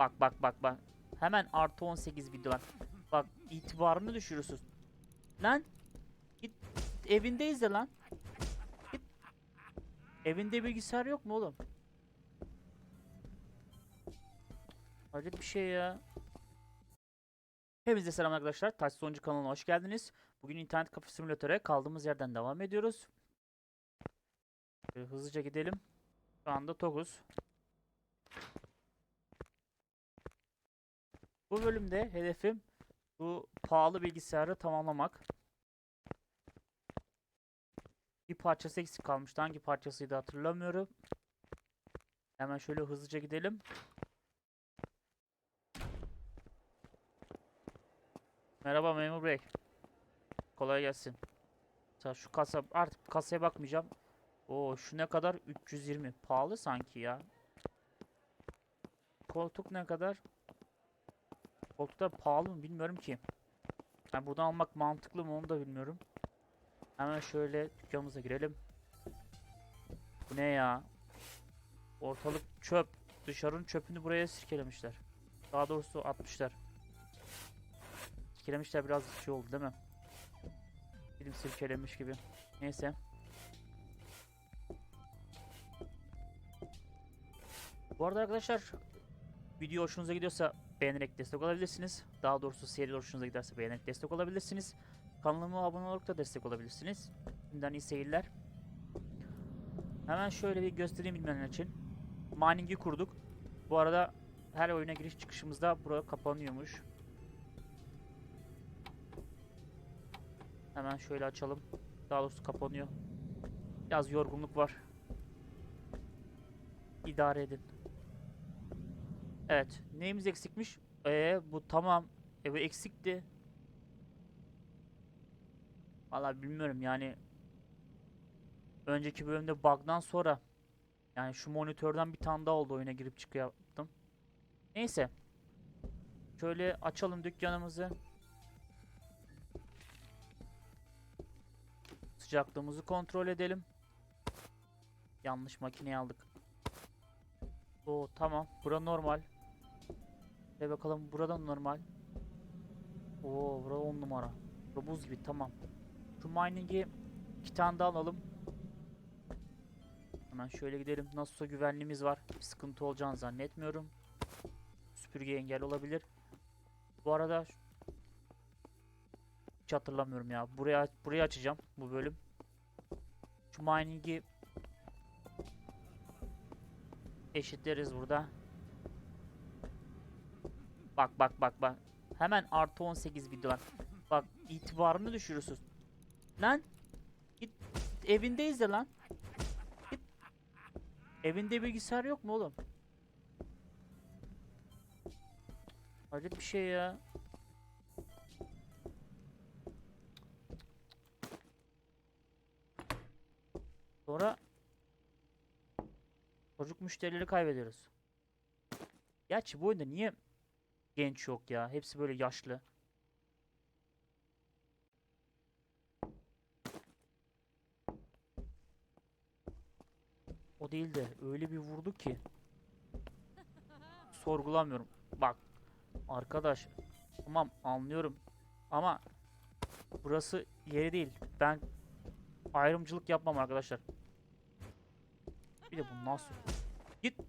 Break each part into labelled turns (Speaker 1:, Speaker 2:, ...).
Speaker 1: Bak bak bak bak. Hemen artı 18 videolar. Bak itibarını düşürürsün. Lan. Git evindeyiz de lan. Git. Evinde bilgisayar yok mu oğlum? Hayret bir şey ya. Hepinize selam arkadaşlar. Taş Sonuncu kanalına hoş geldiniz. Bugün internet kafe simülatöre kaldığımız yerden devam ediyoruz. Şöyle hızlıca gidelim. Şu anda tokuz. Bu bölümde hedefim bu pahalı bilgisayarı tamamlamak. Bir parçası eksik kalmıştı. Hangi parçasıydı hatırlamıyorum. Hemen şöyle hızlıca gidelim. Merhaba memur bey. Kolay gelsin. Mesela şu kasa artık kasaya bakmayacağım. Oo şu ne kadar? 320. Pahalı sanki ya. Koltuk ne kadar? Koltuklar pahalı mı bilmiyorum ki. Yani buradan almak mantıklı mı onu da bilmiyorum. Hemen şöyle dükkanımıza girelim. Bu ne ya? Ortalık çöp. Dışarının çöpünü buraya sirkelemişler. Daha doğrusu atmışlar. Sirkelemişler biraz şey oldu değil mi? Film sirkelemiş gibi. Neyse. Bu arada arkadaşlar video hoşunuza gidiyorsa beğenerek destek olabilirsiniz. Daha doğrusu seri hoşunuza giderse beğenerek destek olabilirsiniz. Kanalıma abone olarak da destek olabilirsiniz. Şimdiden iyi seyirler. Hemen şöyle bir göstereyim bilmeyenler için. Mining'i kurduk. Bu arada her oyuna giriş çıkışımızda bura kapanıyormuş. Hemen şöyle açalım. Daha doğrusu kapanıyor. Biraz yorgunluk var. İdare edin. Evet. Neyimiz eksikmiş? Ee, bu tamam. E bu eksikti. Valla bilmiyorum yani. Önceki bölümde bug'dan sonra yani şu monitörden bir tane daha oldu oyuna girip çıkı yaptım. Neyse. Şöyle açalım dükkanımızı. Sıcaklığımızı kontrol edelim. Yanlış makineyi aldık. O tamam. Bura normal. Ve bakalım buradan normal. Oo bura 10 numara. Bura buz gibi tamam. Şu mining'i iki tane daha alalım. Hemen şöyle gidelim. Nasılsa güvenliğimiz var. Bir sıkıntı olacağını zannetmiyorum. Süpürge engel olabilir. Bu arada hiç hatırlamıyorum ya. Buraya burayı açacağım bu bölüm. Şu mining'i eşitleriz burada. Bak bak bak bak. Hemen artı 18 videolar. Bak itibarını düşürürsün. Lan git evindeyiz de lan. Git. Evinde bilgisayar yok mu oğlum? Hayret bir şey ya. Sonra çocuk müşterileri kaybediyoruz. Gerçi bu oyunda niye genç yok ya? Hepsi böyle yaşlı. O değil de öyle bir vurdu ki. Sorgulamıyorum. Bak arkadaş tamam anlıyorum ama burası yeri değil. Ben ayrımcılık yapmam arkadaşlar. Bir de bu nasıl? Git.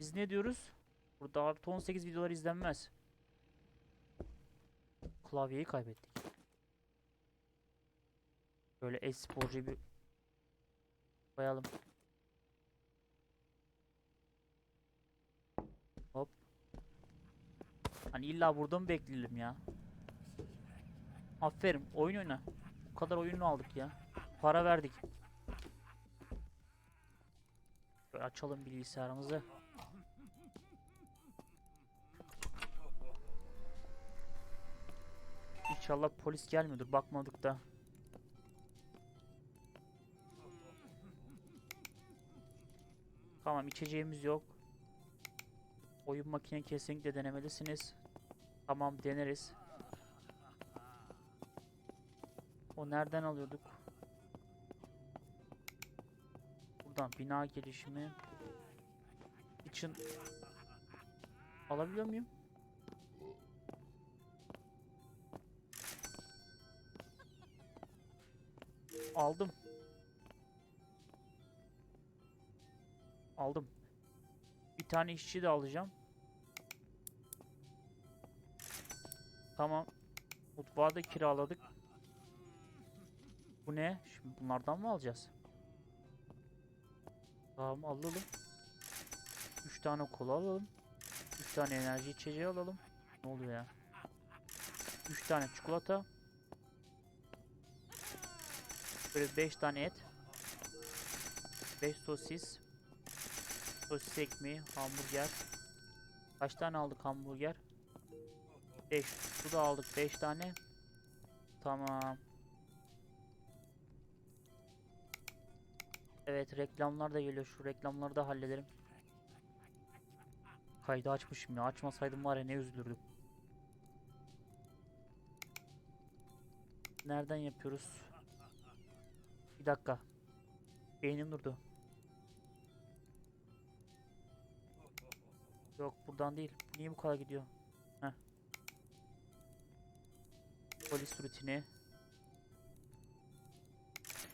Speaker 1: Biz ne diyoruz? Burada artı 18 videolar izlenmez. Klavyeyi kaybettik. Böyle e-sporcu bir koyalım. Hop. Hani illa burada mı bekleyelim ya? Aferin oyun oyna. Bu kadar oyunu aldık ya. Para verdik. Böyle açalım bilgisayarımızı. İnşallah polis gelmiyordur. Bakmadık da. Tamam içeceğimiz yok. Oyun makine kesinlikle denemelisiniz. Tamam deneriz. O nereden alıyorduk? Buradan bina gelişimi. için alabiliyor muyum? Aldım. Aldım. Bir tane işçi de alacağım. Tamam. Mutfağı da kiraladık. Bu ne? Şimdi bunlardan mı alacağız? Tamam alalım. 3 tane kola alalım. 3 tane enerji içeceği alalım. Ne oluyor ya? 3 tane çikolata. Böyle 5 tane et. 5 sosis. Sosis ekmeği, hamburger. Kaç tane aldık hamburger? 5. Su da aldık 5 tane. Tamam. Evet reklamlar da geliyor. Şu reklamları da hallederim. Kaydı açmışım ya. Açmasaydım var ya ne üzülürdüm. Nereden yapıyoruz? Bir dakika. Beynim durdu. Yok buradan değil. Niye bu kadar gidiyor? Heh. Polis rutini.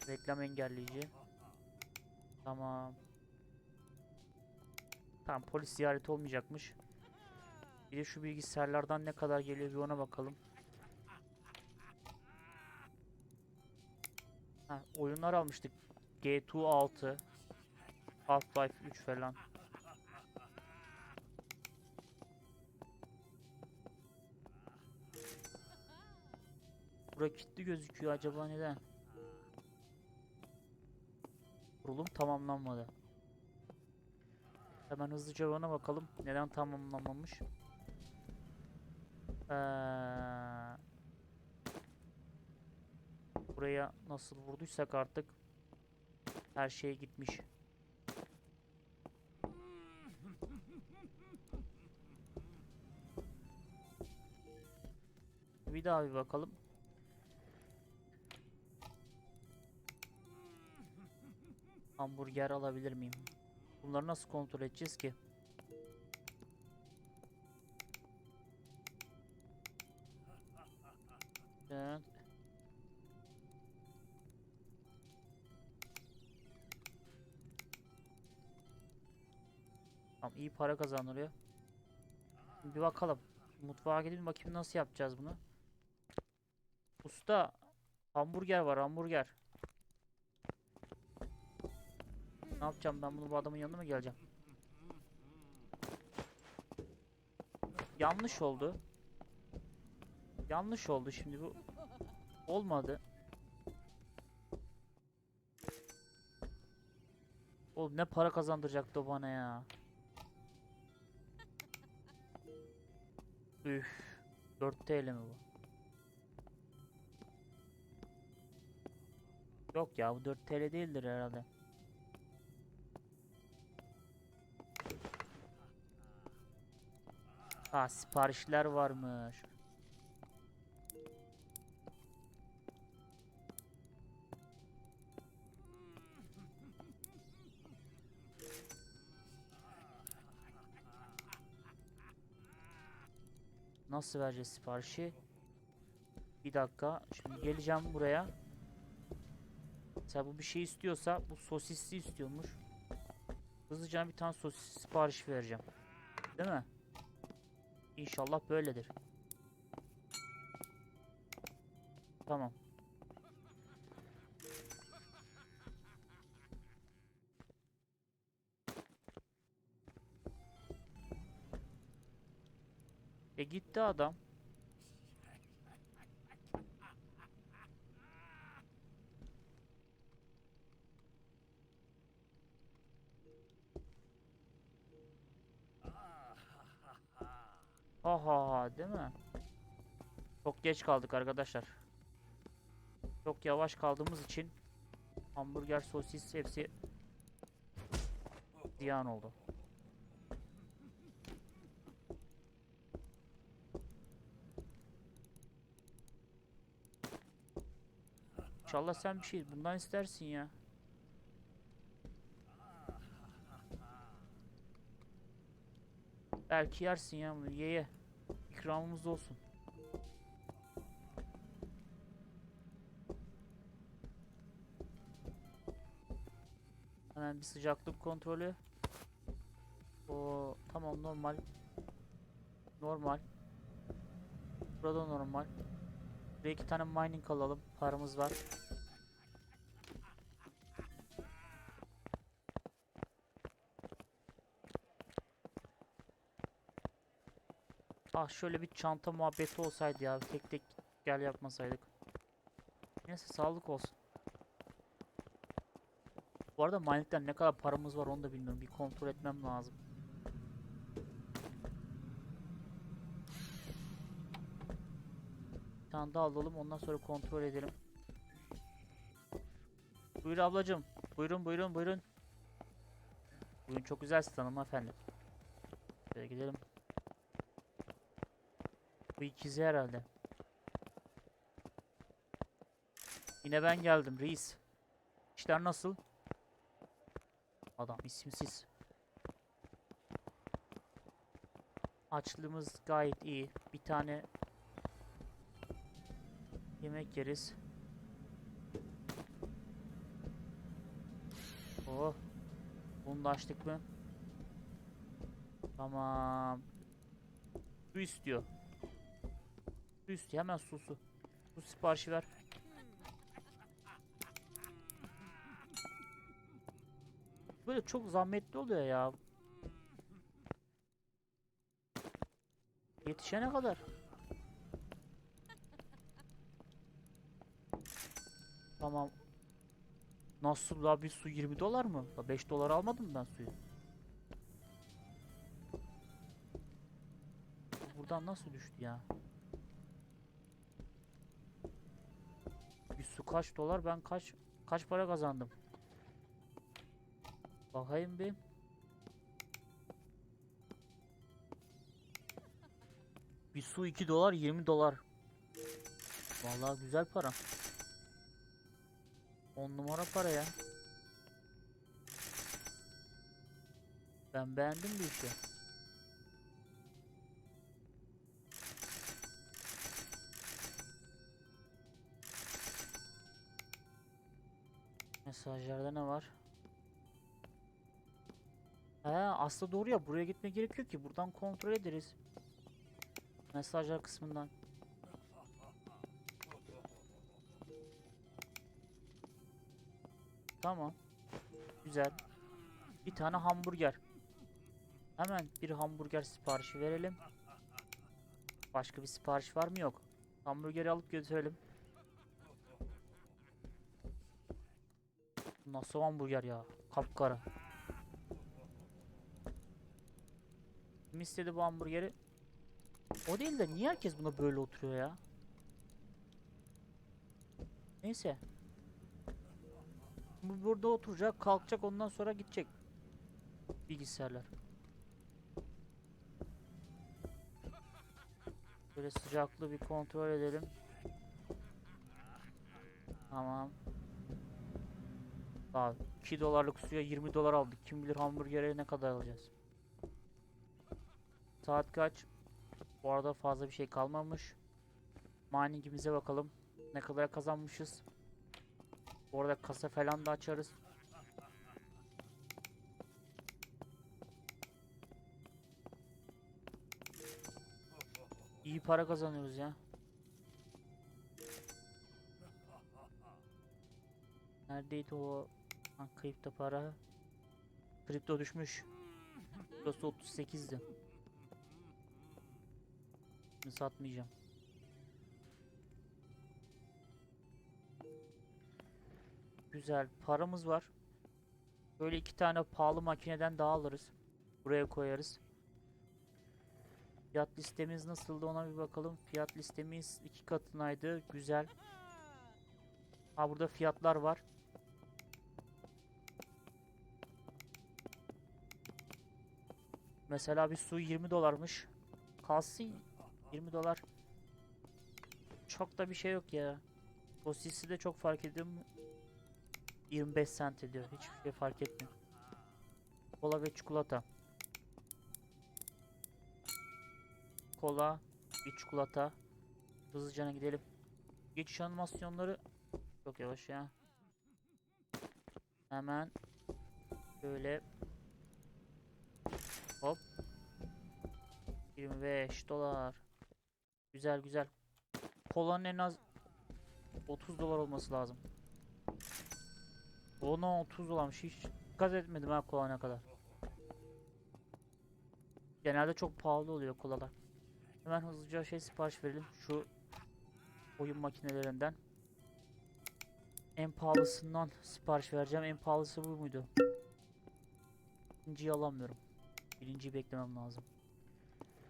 Speaker 1: Reklam engelleyici. Tamam. Tamam polis ziyareti olmayacakmış. Bir de şu bilgisayarlardan ne kadar geliyor bir ona bakalım. Ha, oyunlar almıştık. G2 6 Half-Life 3 falan. Bura kilitli gözüküyor acaba neden? Kurulum tamamlanmadı. Hemen hızlıca ona bakalım. Neden tamamlanmamış? Ee, buraya nasıl vurduysak artık her şey gitmiş. Bir daha bir bakalım. Hamburger alabilir miyim? Bunları nasıl kontrol edeceğiz ki? Tamam iyi para kazandırıyor. Bir bakalım. Mutfağa gidip bakayım nasıl yapacağız bunu. Usta hamburger var hamburger. Ne yapacağım ben bunu bu adamın yanına mı geleceğim? Yanlış oldu. Yanlış oldu şimdi bu. Olmadı. Oğlum ne para kazandıracaktı o bana ya. Üf. 4 TL mi bu? Yok ya bu 4 TL değildir herhalde. Ha siparişler varmış. Nasıl vereceğiz siparişi? Bir dakika. Şimdi geleceğim buraya. Mesela bu bir şey istiyorsa bu sosisli istiyormuş. Hızlıca bir tane sosis sipariş vereceğim. Değil mi? İnşallah böyledir. Tamam. E gitti adam. Ha ha ha değil mi? Çok geç kaldık arkadaşlar. Çok yavaş kaldığımız için hamburger, sosis hepsi ziyan oldu. İnşallah sen bir şey bundan istersin ya. Belki yersin ya bunu. Ye ye. İkramımız olsun. Hemen bir sıcaklık kontrolü. O tamam normal. Normal. Burada normal. Buraya iki tane mining alalım. Paramız var. Ah şöyle bir çanta muhabbeti olsaydı ya. Tek tek gel yapmasaydık. Neyse sağlık olsun. Bu arada mining'den ne kadar paramız var onu da bilmiyorum. Bir kontrol etmem lazım. Bir tane daha alalım ondan sonra kontrol edelim. Buyur ablacım. Buyurun buyurun buyurun. Bugün çok güzelsin hanımefendi. Şöyle gidelim. Bu ikizi herhalde. Yine ben geldim reis. İşler nasıl? Adam isimsiz. Açlığımız gayet iyi. Bir tane yemek yeriz. Oh. Bunu da açtık mı? Tamam. Su istiyor. İstiyor. Hemen su su. Su siparişi ver. Böyle çok zahmetli oluyor ya. Yetişene kadar. Tamam. Nasıl la bir su 20 dolar mı? La 5 dolar almadım ben suyu. Buradan nasıl düştü ya? Su kaç dolar ben kaç kaç para kazandım? Bakayım bir. Bir su 2 dolar 20 dolar. Vallahi güzel para. 10 numara para ya. Ben beğendim bu işi. Mesajlarda ne var? He aslında doğru ya buraya gitme gerekiyor ki buradan kontrol ederiz. Mesajlar kısmından. Tamam. Güzel. Bir tane hamburger. Hemen bir hamburger siparişi verelim. Başka bir sipariş var mı yok. Hamburgeri alıp götürelim. Nasıl hamburger ya? Kapkara. Kim istedi bu hamburgeri? O değil de niye herkes buna böyle oturuyor ya? Neyse. Bu burada oturacak, kalkacak, ondan sonra gidecek. Bilgisayarlar. Böyle sıcaklığı bir kontrol edelim. Tamam. Daha 2 dolarlık suya 20 dolar aldık. Kim bilir hamburgere ne kadar alacağız. Saat kaç? Bu arada fazla bir şey kalmamış. Miningimize bakalım. Ne kadar kazanmışız. Bu arada kasa falan da açarız. İyi para kazanıyoruz ya. Neredeydi o Lan kayıpta para? Kripto düşmüş. Burası 38'di. Bunu satmayacağım. Güzel. Paramız var. Böyle iki tane pahalı makineden daha alırız. Buraya koyarız. Fiyat listemiz nasıldı ona bir bakalım. Fiyat listemiz iki katınaydı. Güzel. Ha burada fiyatlar var. Mesela bir su 20 dolarmış. Kalsın 20 dolar. Çok da bir şey yok ya. Sosisi de çok fark ediyor mu? 25 cent ediyor. Hiçbir şey fark etmiyor. Kola ve çikolata. kola, bir çikolata. Hızlıca gidelim. Geçiş animasyonları çok yavaş ya. Hemen böyle 25 dolar. Güzel güzel. Kolanın en az 30 dolar olması lazım. Ona 30 dolarmış. Hiç dikkat etmedim ha kola ne kadar. Genelde çok pahalı oluyor kolalar. Hemen hızlıca şey sipariş verelim. Şu oyun makinelerinden. En pahalısından sipariş vereceğim. En pahalısı bu muydu? İkinciyi alamıyorum. Birinciyi beklemem lazım.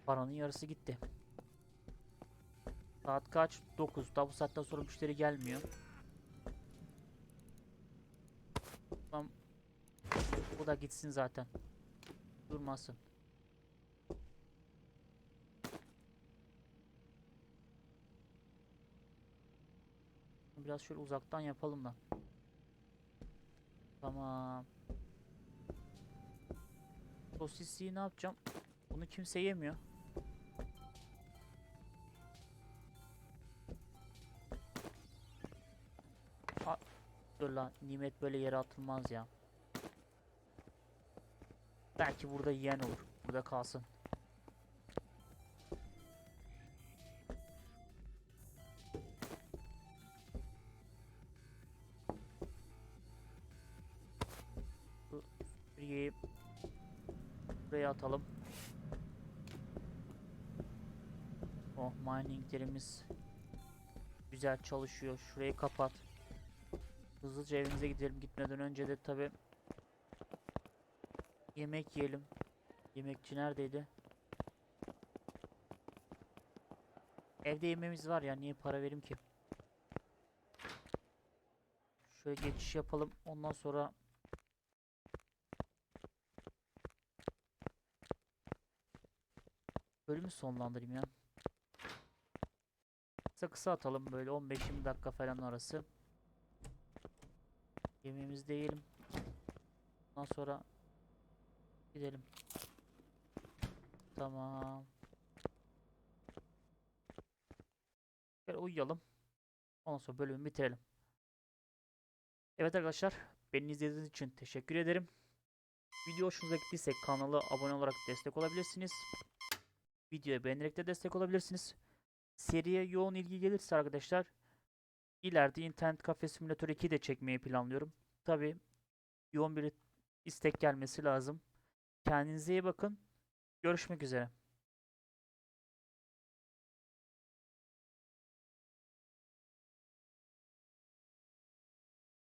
Speaker 1: Paranın yarısı gitti. Saat kaç? 9. Daha bu saatten sonra müşteri gelmiyor. Tamam. Bu da gitsin zaten. Durmasın. Biraz şöyle uzaktan yapalım da. Tamam. Sosisliği ne yapacağım? Bunu kimse yemiyor. Dur lan nimet böyle yere atılmaz ya. Belki burada yiyen olur. Burada kalsın. Süpürgeyi buraya atalım. Oh mininglerimiz güzel çalışıyor. Şurayı kapat. Hızlıca evimize gidelim. Gitmeden önce de tabi yemek yiyelim. Yemekçi neredeydi? Evde yemeğimiz var ya niye para vereyim ki? Şöyle geçiş yapalım. Ondan sonra bölümü sonlandırayım ya. Kısa kısa atalım böyle 15-20 dakika falan arası. Yemeğimizi de yiyelim. Ondan sonra gidelim. Tamam. Böyle uyuyalım. Ondan sonra bölümü bitirelim. Evet arkadaşlar, beni izlediğiniz için teşekkür ederim. Video hoşunuza gittiyse kanala abone olarak destek olabilirsiniz. Videoyu beğenerek de destek olabilirsiniz. Seriye yoğun ilgi gelirse arkadaşlar, ileride internet kafe simülatörü 2 de çekmeyi planlıyorum. Tabi yoğun bir istek gelmesi lazım. Kendinize iyi bakın. Görüşmek üzere.